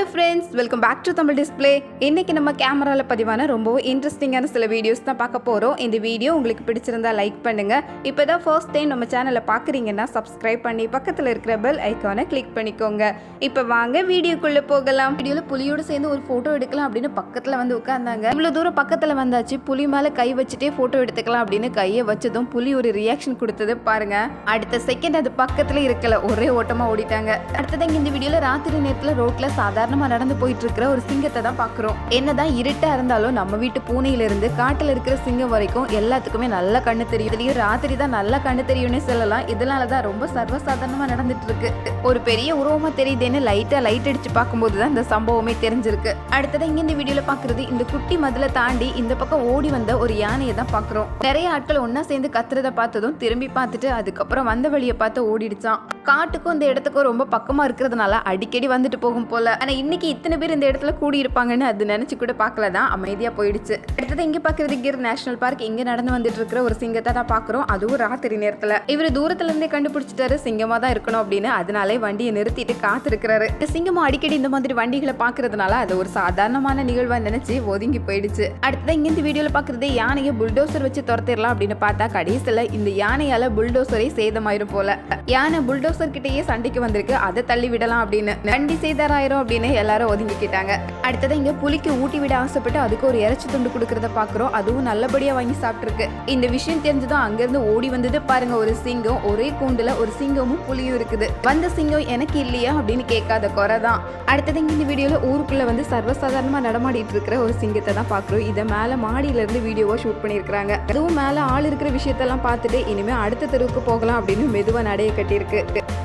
Hello friends welcome back to Tamil display இன்னைக்கு நம்ம கேமராவில் பதிவான ரொம்பவும் இன்ட்ரெஸ்டிங்கான சில வீடியோஸ் தான் பார்க்க போகிறோம் இந்த வீடியோ உங்களுக்கு பிடிச்சிருந்தா லைக் பண்ணுங்கள் இப்போ தான் ஃபர்ஸ்ட் டைம் நம்ம சேனலை பார்க்குறீங்கன்னா சப்ஸ்கிரைப் பண்ணி பக்கத்தில் இருக்கிற பெல் ஐக்கானை கிளிக் பண்ணிக்கோங்க. இப்போ வாங்க வீடியோக்குள்ளே போகலாம். வீடியோவில் புலியோடு சேர்ந்து ஒரு ஃபோட்டோ எடுக்கலாம் அப்படின்னு பக்கத்தில் வந்து உட்காந்தாங்க இவ்வளோ தூரம் பக்கத்தில் வந்தாச்சு. புலி மேலே கை வச்சுட்டே ஃபோட்டோ எடுத்துக்கலாம் அப்படின்னு கையை வச்சதும் புலி ஒரு ரியாக்ஷன் கொடுத்தது பாருங்கள் அடுத்த செகண்ட் அது பக்கத்தில் இருக்கல. ஒரே ஓட்டமாக ஓடிட்டாங்க. அடுத்தது இந்த வீடியோவில் ராத்திரி நேரத்தில் ரோட்டில் சாதாரண சாதாரணமாக நடந்து போயிட்டு இருக்கிற ஒரு சிங்கத்தை தான் பார்க்குறோம். என்னதான் இருட்டாக இருந்தாலும் நம்ம வீட்டு பூனையிலிருந்து காட்டில் இருக்கிற சிங்கம் வரைக்கும் எல்லாத்துக்குமே நல்ல கண்ணு தெரியும். இதுலேயும் ராத்திரி தான் நல்ல கண்ணு தெரியும்னு சொல்லலாம். இதனால தான் ரொம்ப சர்வசாதாரணமாக நடந்துட்டு இருக்கு ஒரு பெரிய உருவமாக தெரியுதுன்னு லைட்டாக லைட் அடிச்சு பார்க்கும்போது தான் இந்த சம்பவமே தெரிஞ்சிருக்கு. அடுத்ததான் இங்கே இந்த வீடியோவில் பார்க்குறது இந்த குட்டி மதுல தாண்டி இந்த பக்கம் ஓடி வந்த ஒரு யானையை தான் பார்க்குறோம். நிறைய ஆட்கள் ஒன்றா சேர்ந்து கத்துறத பார்த்ததும் திரும்பி பார்த்துட்டு அதுக்கப்புறம் வந்த வழியை பார்த்து ஓடிடுச்சான் காட்டுக்கும் இந்த இடத்துக்கும் ரொம்ப பக்கமாக இருக்கிறதுனால அடிக்கடி வந்துட்டு போகும் போல. ஆனால் இன்னைக்கு இத்தனை பேர் இந்த இடத்துல கூடி இருப்பாங்கன்னு அது நினச்சி கூட பார்க்கல தான் அமைதியாக போயிடுச்சு. அடுத்தது இங்கே பார்க்குறது கிர் நேஷனல் பார்க் இங்கே நடந்து வந்துட்டு இருக்கிற ஒரு சிங்கத்தை தான் பார்க்குறோம் அதுவும் ராத்திரி நேரத்தில். இவர் தூரத்துலேருந்தே கண்டுபிடிச்சிட்டாரு சிங்கமாக தான் இருக்கணும் அப்படின்னு. அதனாலே வண்டியை நிறுத்திட்டு காத்திருக்கிறாரு. இந்த சிங்கமும் அடிக்கடி இந்த மாதிரி வண்டிகளை பார்க்கறதுனால அது ஒரு சாதாரணமான நிகழ்வாக நினச்சி ஒதுங்கி போயிடுச்சு. அடுத்தது இங்கேருந்து இந்த வீடியோல யானையை புல்டோசர் வச்சு துரத்திடலாம் அப்படின்னு பார்த்தா கடைசியில் இந்த யானையால் புல்டோசரை சேதமாயிரும் போல. யானை புல்டோசர் கிட்டேயே சண்டைக்கு வந்திருக்கு அதை தள்ளி விடலாம் அப்படின்னு. வண்டி சேதாராயிரும் அப்படின்னு எல்லாரும் ஒதுங்கிக்கிட்டாங்க. அடுத்தது இங்க புலிக்கு ஊட்டி விட ஆசைப்பட்டு அதுக்கு ஒரு இறைச்சி துண்டு கொடுக்கறத பாக்குறோம். அதுவும் நல்லபடியா வாங்கி சாப்பிட்டுருக்கு. இந்த விஷயம் தெரிஞ்சதும் அங்கிருந்து ஓடி வந்தது பாருங்க ஒரு சிங்கம். ஒரே கூண்டுல ஒரு சிங்கமும் புலியும் இருக்குது. வந்த சிங்கம் எனக்கு இல்லையா அப்படின்னு கேட்காத குறை தான். அடுத்தது இங்க இந்த வீடியோல ஊருக்குள்ள வந்து சர்வசாதாரணமா நடமாடிட்டு இருக்கிற ஒரு சிங்கத்தை தான் பாக்குறோம். இதை மேல மாடியில இருந்து வீடியோவா ஷூட் பண்ணியிருக்காங்க அதுவும் மேல ஆள் இருக்கிற விஷயத்தெல்லாம் பார்த்துட்டு இனிமே அடுத்த தெருவுக்கு போகலாம் அப்படின்னு மெதுவா நடைய கட்டியிருக்கு.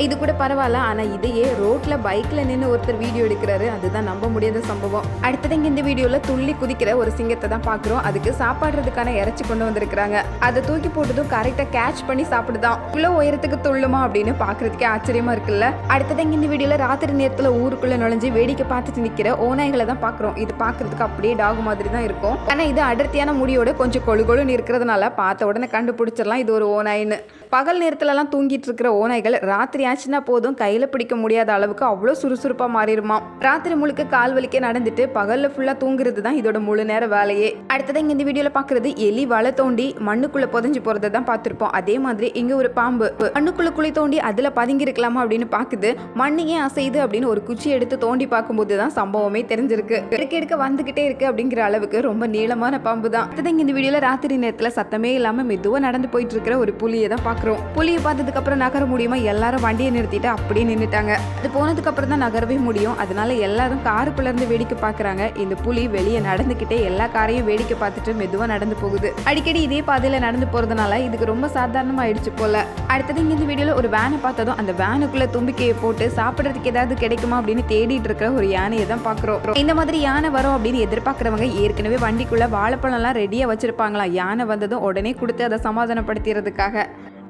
இது கூட பரவாயில்ல ஆனா இதையே ரோட்ல பைக்ல நின்று ஒருத்தர் வீடியோ எடுக்கிற அதுதான் நம்ப முடியாத சம்பவம். அடுத்தது இங்க இந்த வீடியோல துள்ளி குதிக்கிற ஒரு சிங்கத்தை தான் பாக்குறோம் அதுக்கு சாப்பாடுறதுக்கான இறைச்சி கொண்டு வந்திருக்காங்க அதை தூக்கி போட்டதும் கரெக்டா கேட்ச் பண்ணி சாப்பிடுதான். இவ்வளவு உயரத்துக்கு துள்ளுமா அப்படின்னு பாக்குறதுக்கே ஆச்சரியமா இருக்குல்ல. அடுத்தது இங்க இந்த வீடியோல ராத்திரி நேரத்துல ஊருக்குள்ள நுழைஞ்சு வேடிக்கை பார்த்துட்டு நிக்கிற ஓநாய்களை தான் பாக்குறோம் இது பாக்குறதுக்கு அப்படியே டாக் மாதிரி தான் இருக்கும். ஆனா இது அடர்த்தியான முடியோட கொஞ்சம் கொழு கொழுன்னு இருக்கிறதுனால பார்த்த உடனே கண்டுபிடிச்சிடலாம். இது ஒரு ஓநாயின்னு. பகல் நேரத்துலலாம் தூங்கிட்டு இருக்கிற ஓநாய்கள் ராத்திரி ஆச்சுன்னா போதும் கையில் பிடிக்க முடியாத அளவுக்கு அவ்வளோ சுறுசுறுப்பாக மாறிடுமா? ராத்திரி முழுக்க கால் வலிக்க நடந்துட்டு பகலில் ஃபுல்லாக தூங்குறது தான் இதோட முழு நேர வேலையே. அடுத்ததான் இங்கே இந்த வீடியோவில் பார்க்குறது எலி வலை தோண்டி மண்ணுக்குள்ளே புதஞ்சு போகிறத தான் பார்த்துருப்போம் அதே மாதிரி இங்கே ஒரு பாம்பு. மண்ணுக்குள்ளே குழி தோண்டி அதில் பதுங்கி இருக்கலாமா அப்படின்னு பார்க்குது மண்ணு ஏன் அசையுது அப்படின்னு ஒரு குச்சி எடுத்து தோண்டி பார்க்கும்போது தான் சம்பவமே தெரிஞ்சிருக்கு. எடுக்க எடுக்க வந்துகிட்டே இருக்கு அப்படிங்கிற அளவுக்கு ரொம்ப நீளமான பாம்பு தான். அடுத்ததான் இங்கே இந்த வீடியோவில் ராத்திரி நேரத்தில் சத்தமே இல்லாமல் மெதுவாக நடந்து போயிட்டு இருக்கிற ஒரு புலியை தான் பார்க்குறோம் புலியை பார்த்ததுக்கு அப்புறம் நகர முடியுமா? எல்லாரும் வண்டியை நிறுத்திட்டு அப்படியே நின்றுட்டாங்க அது போனதுக்கு அப்புறம் தான் நகரவே முடியும். அதனால எல்லாரும் காருக்குள்ள இருந்து வேடிக்கை பார்க்குறாங்க. இந்த புலி வெளியே நடந்துக்கிட்டே எல்லா காரையும் வேடிக்கை பார்த்துட்டு மெதுவாக நடந்து போகுது. அடிக்கடி இதே பாதையில் நடந்து போகிறதுனால இதுக்கு ரொம்ப சாதாரணமா ஆயிடுச்சு போல. அடுத்தது இங்கே இந்த வீடியோவில் ஒரு வேனை பார்த்ததும் அந்த வேனுக்குள்ளே தும்பிக்கையை போட்டு சாப்பிட்றதுக்கு ஏதாவது கிடைக்குமா அப்படின்னு தேடிட்டு இருக்கிற ஒரு யானையை தான் பார்க்குறோம். இந்த மாதிரி யானை வரும் அப்படின்னு எதிர்பார்க்குறவங்க ஏற்கனவே வண்டிக்குள்ளே வாழைப்பழம்லாம் ரெடியாக வச்சுருப்பாங்களா யானை வந்ததும் உடனே கொடுத்து அதை சமாதானப்படுத்திடுறதுக்காக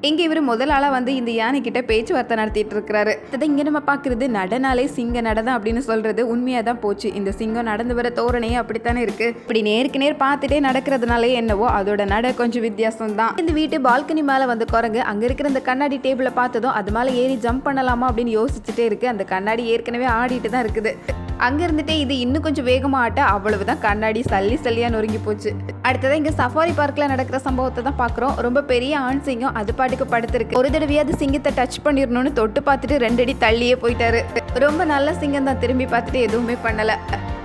இங்க இவர் முதல் ஆளா வந்து இந்த யானை கிட்ட பேச்சுவார்த்தை நடத்திட்டு இருக்கிறாரு அதை இங்க நம்ம பாக்குறது நடனாலே சிங்க நடனம் அப்படின்னு சொல்றது உண்மையா தான் போச்சு. இந்த சிங்கம் நடந்து வர தோரணையே அப்படித்தானே இருக்கு. இப்படி நேருக்கு நேர் பார்த்துட்டே நடக்கிறதுனாலே என்னவோ அதோட நட கொஞ்சம் வித்தியாசம் தான் இந்த வீட்டு பால்கனி மேல வந்து குரங்கு அங்க இருக்கிற இந்த கண்ணாடி டேபிள பார்த்ததும் அது மேல ஏறி ஜம்ப் பண்ணலாமா அப்படின்னு யோசிச்சுட்டே இருக்கு. அந்த கண்ணாடி ஏற்கனவே ஆடிட்டு தான் இருக்குது. அங்கிருந்துட்டே இது இன்னும் கொஞ்சம் வேகமா ஆட்ட அவ்வளவுதான். கண்ணாடி சல்லி சல்லியா நொறுங்கி போச்சு. அடுத்ததான் இங்கே சஃபாரி பார்க்கில் நடக்கிற சம்பவத்தை தான் பார்க்குறோம் ரொம்ப பெரிய ஆண் சிங்கம் அது பாட்டுக்கு படுத்திருக்கு. ஒரு தடவையாவது சிங்கத்தை டச் பண்ணிடணும்னு தொட்டு பார்த்துட்டு ரெண்டடி தள்ளியே போயிட்டாரு. ரொம்ப நல்ல சிங்கம் தான் திரும்பி பார்த்துட்டு எதுவுமே பண்ணலை.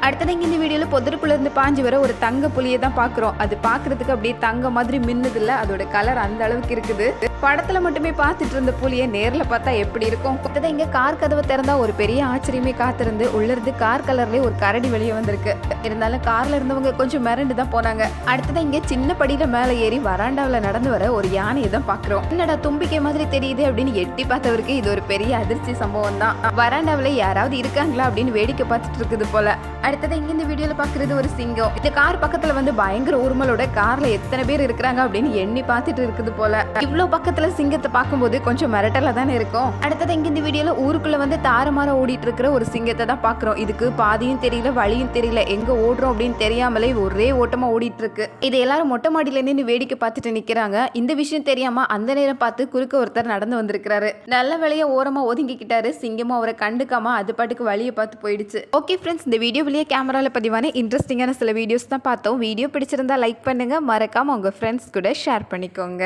அடுத்தது இங்க இந்த வீடியோவில் புதருக்குள்ள இருந்து பாஞ்சு வர ஒரு தங்க புலியை தான் பாக்குறோம். அது பாக்குறதுக்கு அப்படியே தங்க மாதிரி மின்னுது அதோட கலர் அந்த அளவுக்கு இருக்குது. படத்துல மட்டுமே பார்த்துட்டு இருந்த புலியை நேர்ல பார்த்தா எப்படி இருக்கும்? அடுத்தது இங்க கார் கதவை திறந்தா ஒரு பெரிய ஆச்சரியமே காத்திருந்து உள்ள இருந்து கார் கலர்லயே ஒரு கரடி வெளியே வந்திருக்கு. இருந்தாலும் கார்ல இருந்தவங்க கொஞ்சம் மிரண்டு தான் போனாங்க. அடுத்தது இங்க சின்ன படியில மேலே ஏறி வராண்டாவில் நடந்து வர ஒரு யானையை தான் பாக்குறோம். என்னடா தும்பிக்கை மாதிரி தெரியுது அப்படின்னு எட்டி பார்த்தவருக்கு இது ஒரு பெரிய அதிர்ச்சி சம்பவம் தான் வராண்டாவில் யாராவது இருக்காங்களா அப்படின்னு வேடிக்கை பார்த்துட்டு இருக்குது போல. அடுத்தது இங்க இந்த வீடியோல பாக்குறது ஒரு சிங்கம். இந்த கார் பக்கத்துல வந்து பயங்கர உருமலோட கார்ல எத்தனை பேர் இருக்கிறாங்க அப்படின்னு எண்ணி பார்த்துட்டு இருக்குது போல. இவ்வளோ பக்கத்துல சிங்கத்தை பார்க்கும்போது கொஞ்சம் மிரட்டலா தானே இருக்கும். அடுத்தது இங்க இந்த வீடியோல ஊருக்குள்ள வந்து தாரமார ஓடிட்டு இருக்கிற ஒரு சிங்கத்தை தான் பாக்குறோம். இதுக்கு பாதியும் தெரியல வழியும் தெரியல. எங்க ஓடுறோம் அப்படின்னு தெரியாமலே ஒரே ஓட்டமா ஓடிட்டு இருக்கு இது எல்லாரும் மொட்டை மாடியில நின்று வேடிக்கை பார்த்துட்டு நிக்கிறாங்க. இந்த விஷயம் தெரியாம அந்த நேரம் பார்த்து குறுக்க ஒருத்தர் நடந்து வந்திருக்கிறாரு. நல்ல வேலையை ஓரமா ஒதுங்கிக்கிட்டாரு. சிங்கமும் அவரை கண்டுக்காம அது பாட்டுக்கு வழியை பார்த்து போயிடுச்சு. ஓகே ஃப்ரெண்ட்ஸ் இந்த வீடியோ வழியே கேமராவில் பதிவான இன்ட்ரெஸ்டிங்கான சில வீடியோஸ் தான் பார்த்தோம். வீடியோ பிடிச்சிருந்தா லைக் பண்ணுங்கள் மறக்காமல் உங்கள் ஃப்ரெண்ட்ஸ் கூட ஷேர் பண்ணிக்கோங்க.